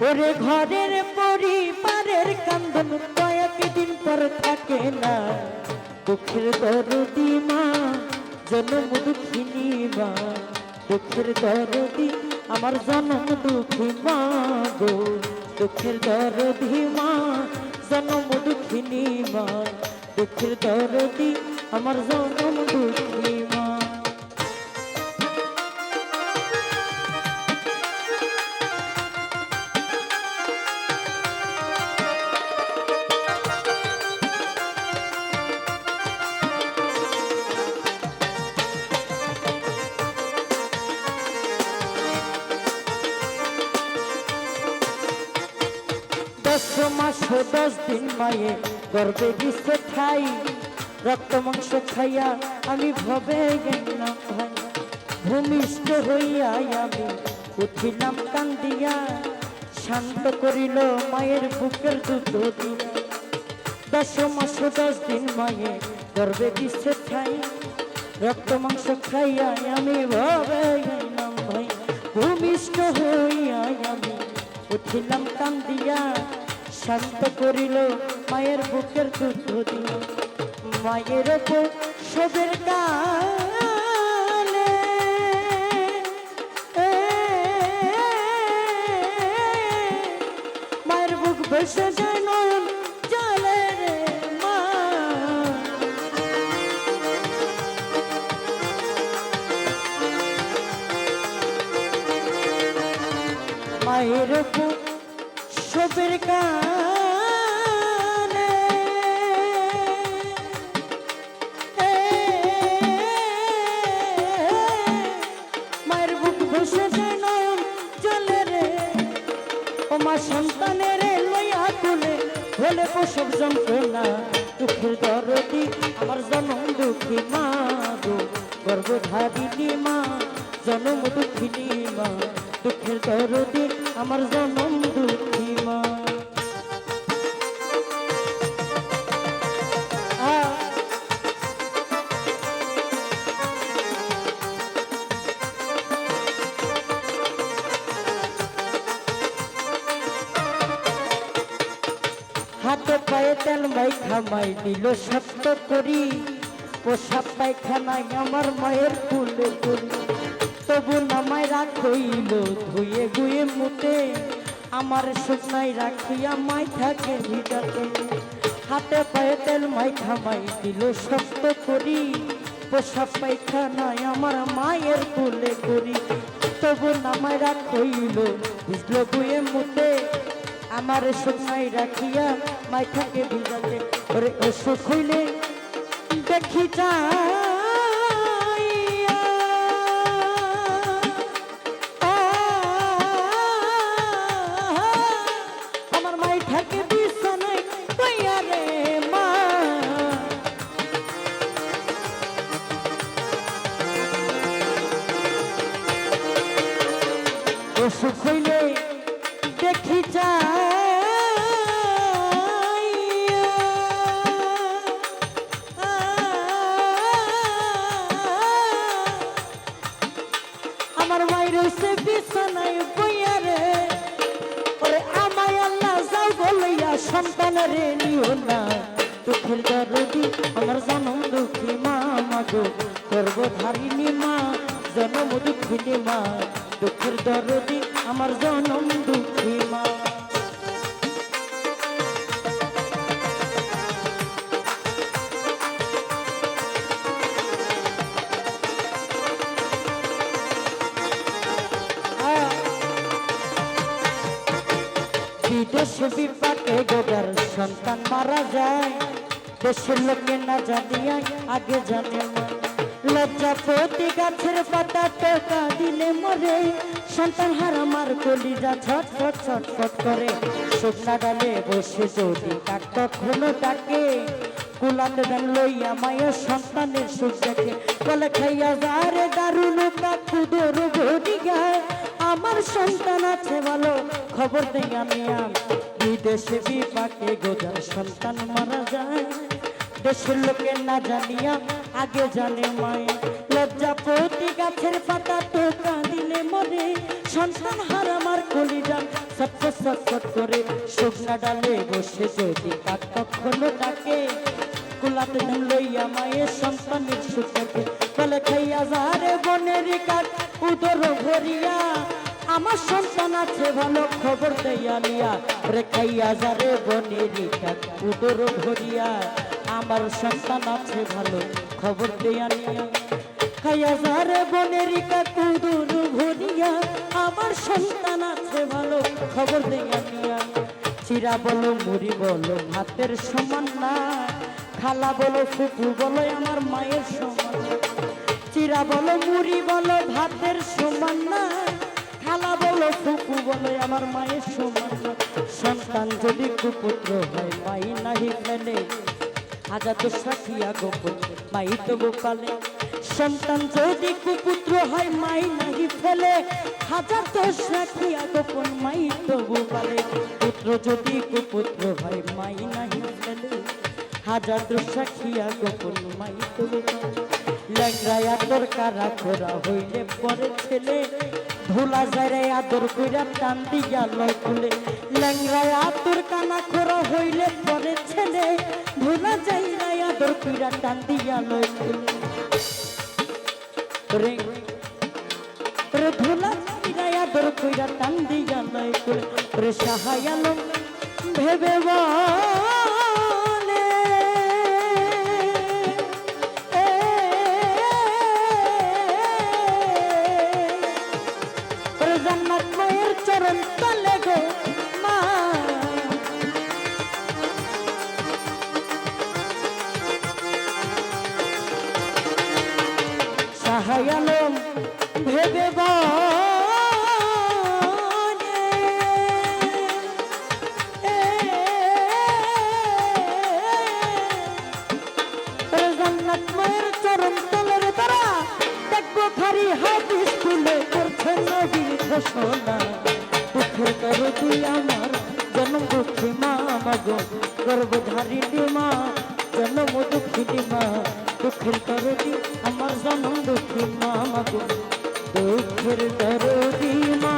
ওরে ঘরের পরিবারের কান্দন কয়েকদিন পর থাকে না। দুঃখের দরদি মা, জন্ম দুঃখিনী মা। দুঃখের দরদি, আমার জন্ম দুঃখী মা গো। দুঃখের দরদি মা, জন্ম দুঃখিনী মা। দুঃখের দরদি, আমার জন্ম দুঃখী মা দশ দিন মায়ে গর্বে দিছে ঠাই, রক্ত মাংস খাইয়া আমি ভবে গেলাম ভূমিষ্ঠ হইয়া আমি উঠিলাম কান্দিয়া, শান্ত করিল মায়ের বুকের দুটো দিয়া। দশ মাস দশ দিন মায়ে গর্বে দিছে ঠাই, রক্ত মাংস খাইয়া আমি ভবে গেলাম ভাই। ভূমিষ্ঠ হইয়া আমি উঠিলাম কান্দিয়া শান্ত করিল মায়ের বুকের দুধ দিয়া মায়ের ওপর সবের কালে মায়ের বুক মা। মায়ের প্রসব যন্ত্রণা, দুঃখের দরদি, আমার জনম দুঃখী মা গো। গর্ভধারিণী মা, জনম দুঃখিনী মা, দুঃখের দরদি, আমার জনম দুঃখী তেল মাই খামাই দিল সত্য করি। পোশাক পায়খানায় আমার মায়ের কুলে করি তবু নামায় রাখইল, ধুয়ে গুয়ে মুতে। আমার শুকনাই রাখিয়া মাই থাকে ভিটাতে হাতে পায়ে তেল মাই খামাই দিল সত্য করি। পোশাক পায়খানায় আমার মায়ের কুলে করি তবু নামায় রাখইল, ভিজল গুয়ে মুতে। আমার শুকনাই রাখিয়া মাইথাকে ভিজাতে ওরে অসুখ হইলে দেখি হইলে দেখি যাইয়া। বলইয়া সন্তানের নিও না। দুঃখের দরদি, আমার জনম দুঃখী মা মাগো গর্ভধারিণী মা, জনম দুঃখিনী মা। দুঃখের দরদি, আমার জনম দুঃখী মা। বিপাকে গোদার সন্তান মারা যায় দেশের লোকে না জানিয়া আগে জানে মা লজ্জা প্রতি গাছের পাতা টোকা দিলে মরে, সন্তান হার আমার কলিজা ছটফট ছটফট করে। শুকনা ডালে বসে যদি কাক কখনো ডাকে। কুলাতে দেন লইয়া মায়ের সন্তানের দেখে। বলে, খাইয়া যারে দারুণ কাকু ঘড়ি গায়। আমার সন্তান আছে ভালো, খবর দেই আম। বিদেশে বিপাকে গোজার সন্তান মারা যায়। দেশের লোকে না জানিয়া আগে জানে মায়। লজ্জা প্রতি গাছের পাতা তো দিলে মরে। সন্তান হার আমার কলিজা সটফট সটফট করে শুকনা ডালে বসে যদি কাক কখনো ডাকে। কুলাতে লইয়া মায়ের সন্তানের সুখকে বলে খাইয়া যারে বনের কাক, উদর ভরিয়া আমার সন্তান আছে ভালো খবর দেয়া নিয়া। রে খাইয়া যারে বনের উদর ভরিয়া। আমার সন্তান আছে ভালো খবর দেয়া নিয়া। খাইয়া যারে বনের উদর ভরিয়া। আমার সন্তান আছে ভালো খবর দেয়া নিয়া। চিরা বলো, মুড়ি বলো, ভাতের সমান না। খালা বলো ফুপু বলো, আমার মায়ের সমান চিরা বলো, মুড়ি বলো, ভাতের সমান না। বলো বলো, আমার মায়ের সমান সন্তান যদি কুপুত্র হয়, মাই নাহি ফেলে হাজার তো সাথিয়া গোপন মাই তো গোপালে। সন্তান যদি কুপুত্র হয়, মাই নাহি ফেলে। হাজার তো সাথিয়া গোপন মাই তো গোপালে। পুত্র যদি কুপুত্র হয়, মাই নাহি ফেলে। হাজার তো সাথিয়া গোপন মাই তো গোপালে। ল্যাংরায় আদর কারা খোরা হইলে পরে ছেলে। ধুলা যারে আদর কইরা টান দিয়া লয় খুলে। ল্যাংরায় আদর কানা খোরা হইলে পরে ছেলে। ধুলা যাইরা আদর কইরা টান দিয়া লয় খুলে। রে আদর কইরা টান দিয়া লয় রে সাহায় আলম ভেবে বলে ঘোষণা দুঃখের করবি আমার, জন্ম দুঃখী মা মাগো গর্ভধারী মা, জন্ম দুঃখী মা দুঃখের করবি আমার, জন্ম দুঃখী মা মাগো দুঃখের করবি মা